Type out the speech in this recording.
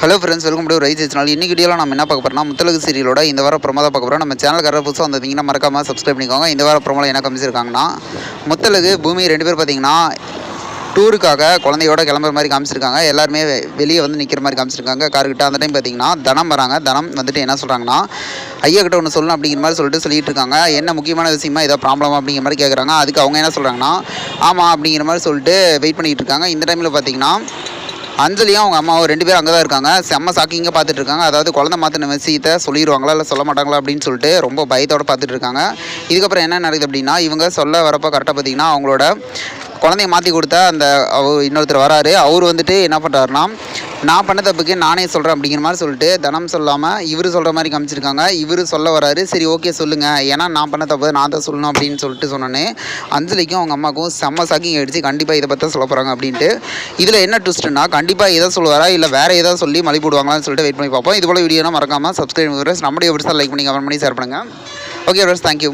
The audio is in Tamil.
Hello friends welcome to rice channel இன்னைக்கு வீடியோவில் நம்ம என்ன பார்க்க போகிறோம்னா முத்தலகு சீரியலோட இந்த வாரம் ப்ரொமோ பார்க்க போகிறோம் நம்ம சேனல்கார புதுசாக வந்திருந்தீங்கன்னா மறக்காமல் சப்ஸ்கிரைப் பண்ணிக்கோங்க. இந்த வாரம் பிரமாவில் என்ன காமிச்சிருக்காங்கன்னா முத்தலகு பூமி ரெண்டு பேர் பார்த்தீங்கன்னா டூருக்காக குழந்தையோட கிளம்புற மாதிரி காமிச்சிருக்காங்க எல்லாருமே வெளியே வந்து நிற்கிற மாதிரி காமிச்சிருக்காங்க கார்கிட்ட அந்த டைம் பார்த்தீங்கன்னா தனம் வராங்க. தனம் வந்துட்டு என்ன சொல்கிறாங்கன்னா ஐயா கிட்ட ஒன்று சொல்லணும் அப்படிங்கிற மாதிரி சொல்லிட்டு சொல்லிட்டு இருக்காங்க. என்ன முக்கியமான விஷயமா ஏதோ ப்ராப்ளம் அப்படிங்கிற மாதிரி கேட்குறாங்க அதுக்கு அவங்க என்ன சொல்கிறாங்கன்னா ஆமாம் அப்படிங்கிற மாதிரி சொல்லிட்டு வெயிட் பண்ணிகிட்டு இருக்காங்க. இந்த டைமில் பார்த்தீங்கன்னா அஞ்சலியும் அவங்க அம்மாவும் ரெண்டு பேரும் அங்கே தான் இருக்காங்க. செம்ம சாக்கிங்க பார்த்துட்டு இருக்காங்க அதாவது குழந்தை மாற்றின விஷயத்தை சொல்லிடுவாங்களா இல்லை சொல்ல மாட்டாங்களா அப்படின்னு சொல்லிட்டு ரொம்ப பயத்தோடு பார்த்துட்டு இருக்காங்க இதுக்கப்புறம் என்ன நடக்குது அப்படின்னா இவங்க சொல்ல வரப்போ கரெக்டாக பார்த்தீங்கன்னா அவங்களோட குழந்தைய மாற்றி கொடுத்தா அந்த அவர் இன்னொருத்தர் வராரு. அவர் வந்துட்டு என்ன பண்ணுறாருனா நான் பண்ண தப்புக்கு நானே சொல்கிறேன் அப்படிங்கிற மாதிரி சொல்லிட்டு தனம் சொல்லாமல் இவர் சொல்கிற மாதிரி காமிச்சிருக்காங்க. இவர் சொல்ல வராரு. சரி ஓகே சொல்லுங்கள் ஏன்னா நான் பண்ண தப்பு நான் தான் சொல்லணும் அப்படின்னு சொல்லிட்டு சொன்னோன்னே அஞ்சலிக்கும் அவங்க அம்மாவுக்கும் செம்ம சாக்கிங் அடிச்சு கண்டிப்பாக இதை பற்றி தான் சொல்ல போகிறாங்க அப்படின்ட்டு. இதில் என்ன ட்விஸ்ட்னா கண்டிப்பாக இதை சொல்லுவாரா இல்லை வேறு எதாவது சொல்லி மலி போடுவாங்களான்னு சொல்லிட்டு வெயிட் பண்ணி பார்ப்போம். இது போல் வீடியோனா மறக்காமல் சப்ஸ்கிரைப் நம்முடைய விடுசா லைக் பண்ணி கமெண்ட் பண்ணி ஷேர் பண்ணுங்கள் ஓகே ஃப்ரெண்ட்ஸ் தேங்க்யூ